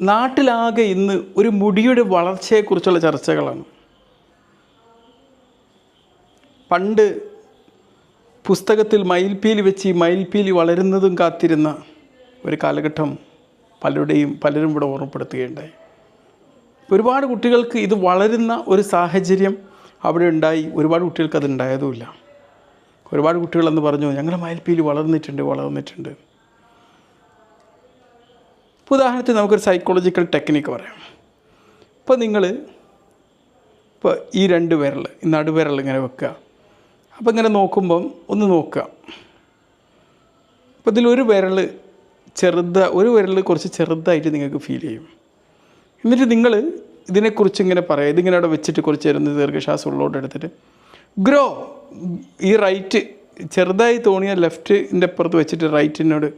നാട്ടിലാകെ ഇന്ന് ഒരു മുടിയുടെ വളർച്ചയെക്കുറിച്ചുള്ള ചർച്ചകളാണ്. പണ്ട് പുസ്തകത്തിൽ മയിൽപ്പീലി വെച്ച് ഈ മയിൽപ്പീലി വളരുന്നതും കാത്തിരുന്ന ഒരു കാലഘട്ടം പലരുടെയും പലരും ഇവിടെ ഓർമ്മപ്പെടുത്തുകയുണ്ടായി. ഒരുപാട് കുട്ടികൾക്ക് ഇത് വളരുന്ന ഒരു സാഹചര്യം അവിടെ ഉണ്ടായി. ഒരുപാട് കുട്ടികൾക്ക് അത് ഉണ്ടായതുമില്ല. ഒരുപാട് കുട്ടികളെന്ന് പറഞ്ഞു ഞങ്ങളുടെ മയിൽപ്പീലി വളർന്നിട്ടുണ്ട് വളർന്നിട്ടുണ്ട്. ഇപ്പോൾ ഉദാഹരണത്തിന് നമുക്കൊരു സൈക്കോളജിക്കൽ ടെക്നിക്ക് പറയാം. ഇപ്പോൾ നിങ്ങൾ ഇപ്പോൾ ഈ രണ്ട് വിരൽ ഈ നടുവിരൽ ഇങ്ങനെ വെക്കുക. അപ്പോൾ ഇങ്ങനെ നോക്കുമ്പം ഒന്ന് നോക്കുക. അപ്പോൾ ഇതിലൊരു വിരൽ ചെറുത ഒരു വിരൽ കുറച്ച് ചെറുതായിട്ട് നിങ്ങൾക്ക് ഫീൽ ചെയ്യും. എന്നിട്ട് നിങ്ങൾ ഇതിനെക്കുറിച്ച് ഇങ്ങനെ പറയാം. ഇതിങ്ങനെ അവിടെ വെച്ചിട്ട് കുറച്ച് നേരം ദീർഘശ്വാസം ഉള്ളോട്ട് എടുത്തിട്ട്. ഗ്രോ ഈ റൈറ്റ് ചെറുതായി തോന്നിയ ലെഫ്റ്റിന്റെ അപ്പുറത്ത് വെച്ചിട്ട് റൈറ്റിനോട്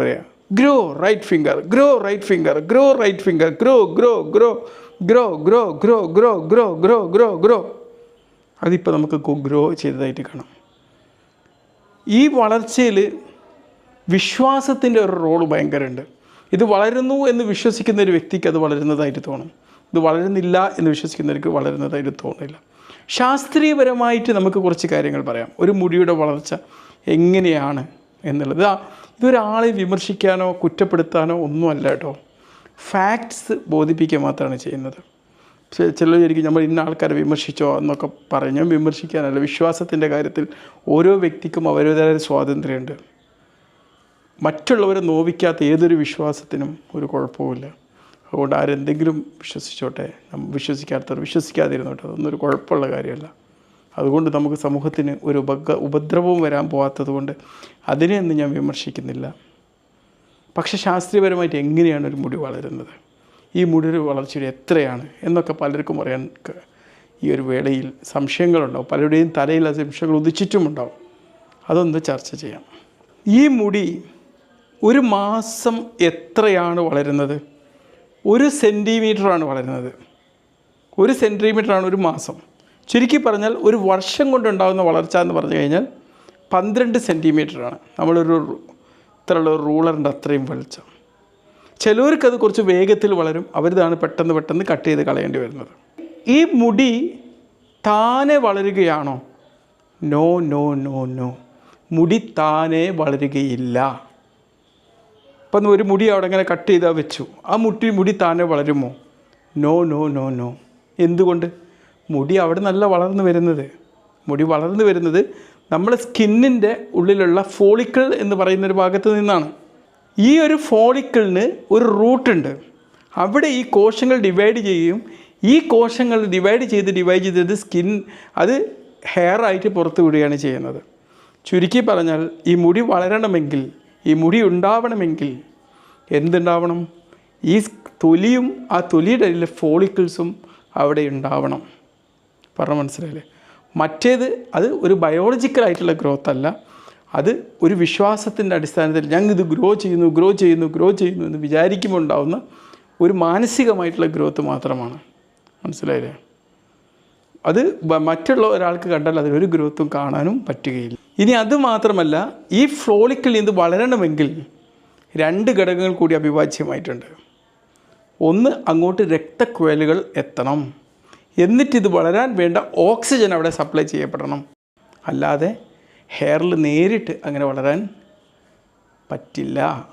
പറയാം. Grow right finger grow right finger grow right finger grow grow grow grow grow grow grow grow grow grow grow അതിപ്പോൾ നമുക്ക് ഗ്രോ ചെയ്തതായിട്ട് കാണാം. ഈ വളർച്ചയിൽ വിശ്വാസത്തിന്റെ ഒരു റോൾ ഭയങ്കരമുണ്ട്. ഇത് വളരുന്നു എന്ന് വിശ്വസിക്കുന്ന ഒരു വ്യക്തിക്ക് അത് വളരുന്നതായിട്ട് തോന്നും. ഇത് വളരുന്നില്ല എന്ന് വിശ്വസിക്കുന്നവർക്ക് വളരുന്നതായിട്ട് തോന്നില്ല. ശാസ്ത്രീയപരമായിട്ട് നമുക്ക് കുറച്ച് കാര്യങ്ങൾ പറയാം. ഒരു മുടിയുടെ വളർച്ച എങ്ങനെയാണ്? എന്നുള്ളത്. ഇതൊരാളെ വിമർശിക്കാനോ കുറ്റപ്പെടുത്താനോ ഒന്നുമല്ല കേട്ടോ. ഫാക്ട്സ് ബോധിപ്പിക്കുക മാത്രമാണ് ചെയ്യുന്നത്. ചിലർ ശരിക്കും നമ്മൾ ഇന്ന ആൾക്കാരെ വിമർശിച്ചോ എന്നൊക്കെ പറഞ്ഞു വിമർശിക്കാനല്ല വിശ്വാസത്തിന്റെ കാര്യത്തിൽ ഓരോ വ്യക്തിക്കും അവരുടേതായ സ്വാതന്ത്ര്യമുണ്ട്. മറ്റുള്ളവരെ നോവിക്കാത്ത ഏതൊരു വിശ്വാസത്തിനും ഒരു കുഴപ്പവുമില്ല. അതുകൊണ്ട് ആരെന്തെങ്കിലും വിശ്വസിച്ചോട്ടെ. വിശ്വസിക്കാത്തവർ വിശ്വസിക്കാതിരുന്നോട്ടെ. അതൊന്നും ഒരു കുഴപ്പമുള്ള കാര്യമല്ല. അതുകൊണ്ട് നമുക്ക് സമൂഹത്തിന് ഒരു ഉപക ഉപദ്രവവും വരാൻ പോകാത്തത് കൊണ്ട് അതിനെയൊന്നും ഞാൻ വിമർശിക്കുന്നില്ല. പക്ഷെ ശാസ്ത്രീയപരമായിട്ട് എങ്ങനെയാണ് ഒരു മുടി വളരുന്നത്? ഈ മുടിയുടെ വളർച്ചയുടെ എത്രയാണ്? എന്നൊക്കെ പലർക്കും അറിയാൻ ഈ ഒരു വേളയിൽ സംശയങ്ങളുണ്ടാവും. പലരുടെയും തലയിൽ ആ സംശയങ്ങൾ ഉദിച്ചിട്ടുമുണ്ടാവും. അതൊന്ന് ചർച്ച ചെയ്യാം. ഈ മുടി ഒരു മാസം എത്രയാണ് വളരുന്നത്? ഒരു സെന്റിമീറ്ററാണ് വളരുന്നത്. ഒരു സെന്റിമീറ്ററാണ് ഒരു മാസം. ചുരുക്കി പറഞ്ഞാൽ ഒരു വർഷം കൊണ്ടുണ്ടാകുന്ന വളർച്ച എന്ന് പറഞ്ഞു കഴിഞ്ഞാൽ പന്ത്രണ്ട് സെന്റിമീറ്ററാണ് നമ്മളൊരു ഇത്രയുള്ള റൂളറിന്റെ അത്രയും വെളിച്ചം. ചിലവർക്ക് അത് കുറച്ച് വേഗത്തിൽ വളരും. അവരിതാണ് പെട്ടെന്ന് പെട്ടെന്ന് കട്ട് ചെയ്ത് കളയേണ്ടി വരുന്നത്. ഈ മുടി താനെ വളരുകയാണോ? No no no no. മുടി താനെ വളരുകയില്ല. ഇപ്പം ഒരു മുടി അവിടെ ഇങ്ങനെ കട്ട് ചെയ്താൽ വെച്ചു. ആ മുട്ടി മുടി താനെ വളരുമോ? No no no no. എന്തുകൊണ്ട്? മുടി അവിടെ നല്ല വളർന്നു വരുന്നത്. മുടി വളർന്നു വരുന്നത് നമ്മുടെ സ്കിന്നിന്റെ ഉള്ളിലുള്ള ഫോളിക്കിൾ എന്ന് പറയുന്ന ഒരു ഭാഗത്ത് നിന്നാണ്. ഈ ഒരു ഫോളിക്കിളിന് ഒരു റൂട്ടുണ്ട് അവിടെ ഈ കോശങ്ങൾ ഡിവൈഡ് ചെയ്യുകയും ഈ കോശങ്ങൾ ഡിവൈഡ് ചെയ്ത് ഡിവൈഡ് ചെയ്തത് സ്കിൻ അത് ഹെയർ ആയിട്ട് പുറത്തു വിടുകയാണ് ചെയ്യുന്നത്. ചുരുക്കി പറഞ്ഞാൽ ഈ മുടി വളരണമെങ്കിൽ ഈ മുടി ഉണ്ടാവണമെങ്കിൽ എന്തുണ്ടാവണം? ഈ തൊലിയും ആ തൊലിയുടെ ഫോളിക്കിൾസും അവിടെ ഉണ്ടാവണം. പറഞ്ഞ മനസ്സിലായില്ലേ? മറ്റേത് അത് ഒരു ബയോളജിക്കൽ ആയിട്ടുള്ള ഗ്രോത്ത് അല്ല. അത് ഒരു വിശ്വാസത്തിന്റെ അടിസ്ഥാനത്തിൽ ഞങ്ങൾ ഇത് ഗ്രോ ചെയ്യുന്നു ഗ്രോ ചെയ്യുന്നു ഗ്രോ ചെയ്യുന്നു എന്ന് വിചാരിക്കുമ്പോൾ ഉണ്ടാവുന്ന ഒരു മാനസികമായിട്ടുള്ള ഗ്രോത്ത് മാത്രമാണ്. മനസ്സിലായില്ലേ? അത് മറ്റുള്ള ഒരാൾക്ക് കണ്ടാൽ അതിലൊരു ഗ്രോത്തും കാണാനും പറ്റുകയില്ല. ഇനി അത് മാത്രമല്ല ഈ ഫ്ലോളിക്കിൽ ഇത് വളരണമെങ്കിൽ രണ്ട് ഘടകങ്ങൾ കൂടി അവിഭാജ്യമായിട്ടുണ്ട്. ഒന്ന് അങ്ങോട്ട് രക്തക്കുഴലുകൾ എത്തണം. എന്നിട്ട് ഇത് വളരാൻ വേണ്ട ഓക്സിജൻ അവിടെ സപ്ലൈ ചെയ്യപ്പെടണം. അല്ലാതെ ഹെയറിൽ നേരിട്ട് അങ്ങനെ വളരാൻ പറ്റില്ല.